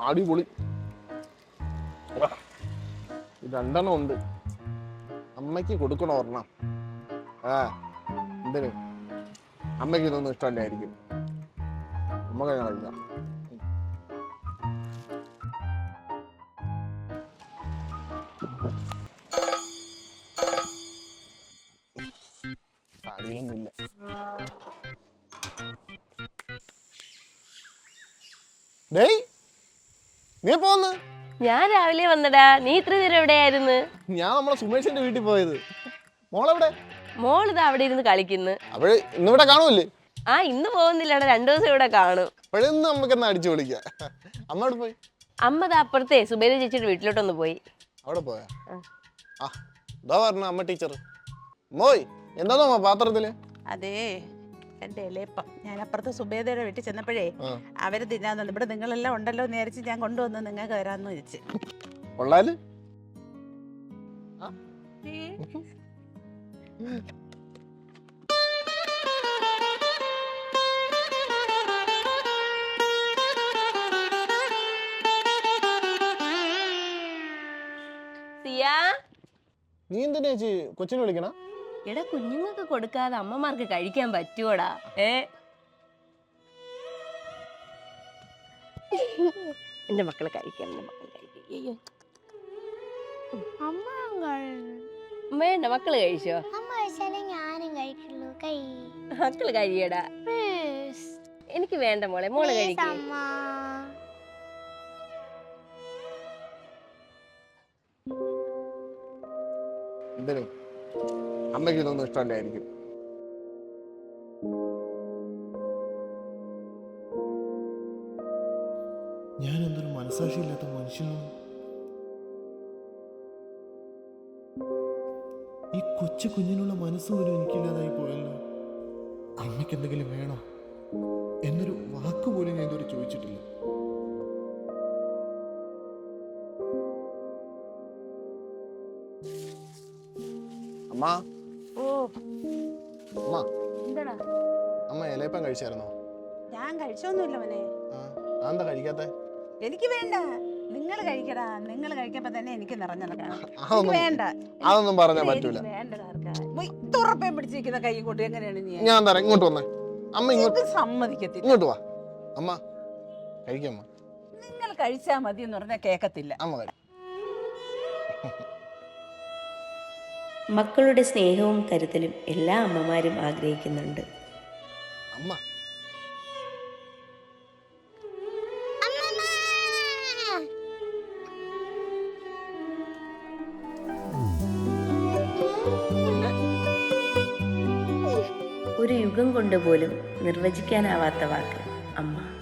അടിപൊളി. രണ്ടെണ്ണം ഉണ്ട്. അമ്മയ്ക്ക് കൊടുക്കണോ ഒരെണ്ണം. ആ എന്തിന്? അമ്മയ്ക്ക് ഇതൊന്നും ഇഷ്ടമല്ലായിരിക്കും. അമ്മ കഴിഞ്ഞ കഴിക്കാം അറിയുന്നില്ല. ഡേയ് നീ പോന്ന്? ഞാൻ രാവിലെ വന്നടാ. നീ ഇത്ര നേരം എവിടെയായിരുന്നു? ഞാൻ നമ്മളെ സുമേഷിന്റെ വീട്ടിൽ പോയത്. മോളെവിടെ? മോളിതാ അവിടെ ഇരുന്ന് കളിക്കുന്നു. അപ്പോഴേ ഇന്നിവിടെ കാണൂല്ലേ ആ ഇന്ന് പോകുന്നില്ലടാ. രണ്ടു ദിവസം ഇവിടെ കാണും. അപ്പോഴൊന്നും നമുക്ക് എന്നാ അടിച്ചു വിളിക്കാം അമ്മ അവിടെ പോയി. അമ്മ ദാ അപ്പുറത്തെ സുബൈദ ചേച്ചിയുടെ വീട്ടിലോട്ടൊന്ന് പോയി. അവിടെ പോയാ? ആ. ആ ഇതാ പറഞ്ഞ അമ്മ ടീച്ചർ മോയ് എന്താണോ പാത്രത്തിൽ? അതേ എന്റെ ഇലയപ്പം. ഞാൻ അപ്പുറത്ത് സുബേദയുടെ വീട്ടിൽ ചെന്നപ്പോഴേ. അവർ തിന്നാന്നുണ്ട് ഇവിടെ നിങ്ങളെല്ലാം ഉണ്ടല്ലോ എന്ന് വിചാരിച്ച് ഞാൻ കൊണ്ടുവന്ന് നിങ്ങൾക്ക് തരാന്ന് വെച്ച് കൊള്ളാൽ. നീ എന്തിനാ ചേച്ചി കൊച്ചിനെ വിളിക്കണ? എടാ കുഞ്ഞുങ്ങൾക്ക് കൊടുക്കാതെ അമ്മമാർക്ക് കഴിക്കാൻ പറ്റുവോടാ? ഏ? എന്റെ മക്കൾ കഴിക്കാം എന്റെ മക്കൾ കഴിക്കാം. അയ്യോ അമ്മ കഴി- വേണ്ട മക്കൾ കഴിച്ചോ? അമ്മ കഴിച്ചാലേ ഞാനും കഴിക്കുള്ളൂ. കൈ. മക്കൾ കഴിയടാ. എനിക്ക് വേണ്ട മോളെ മോൾ കഴിക്കാം. കഴിക്കും എന്തിനു? അമ്മയ്ക്ക് ഇതൊന്നും ഇഷ്ടമല്ലായിരിക്കും. ഞാൻ എന്തൊരു മനസാക്ഷിയില്ലാത്ത മനുഷ്യനാണ് ഈ കൊച്ചു കുഞ്ഞിനുള്ള മനസ്സ് പോലും എനിക്കില്ലാതായി പോയല്ലോ. അമ്മയ്ക്ക് എന്തെങ്കിലും വേണോ? അമ്മ. ഓ. അമ്മ. എന്താടാ? അമ്മ ഇലയപ്പം കഴിച്ചായിരുന്നോ? ഞാൻ കഴിച്ചൊന്നുമില്ല മോനെ. അതെന്താ കഴിക്കാത്തെ? എനിക്ക് വേണ്ട. നിങ്ങൾ കഴിക്കടാ. നിങ്ങൾ കഴിക്കുമ്പോ തന്നെ എനിക്ക് നിറഞ്ഞ വേണ്ട. അതൊന്നും പറഞ്ഞാൽ പറ്റൂല. വേണ്ടടാ ആർക്കാ. പോയി തുറപ്പേ പിടിച്ചിരിക്കുന്ന കൈ കൊണ്ട് എങ്ങനെയാണ് നീ? ഞാൻ തരാം ഇങ്ങോട്ട് വന്നേ. അമ്മ ഇങ്ങോട്ട് സമ്മതിക്കത്തില്ല. ഇങ്ങോട്ട് വാ. അമ്മ കഴിക്കമ്മ നിങ്ങൾ കഴിച്ചാ മതി എന്ന് പറഞ്ഞാൽ കേക്കത്തില്ല. അമ്മ മക്കളുടെ സ്നേഹവും കരുതലും എല്ലാ അമ്മമാരും ആഗ്രഹിക്കുന്നുണ്ട്. അമ്മ. ഒരു യുഗം കൊണ്ടുപോലും നിർവചിക്കാനാവാത്ത വാക്ക് അമ്മ.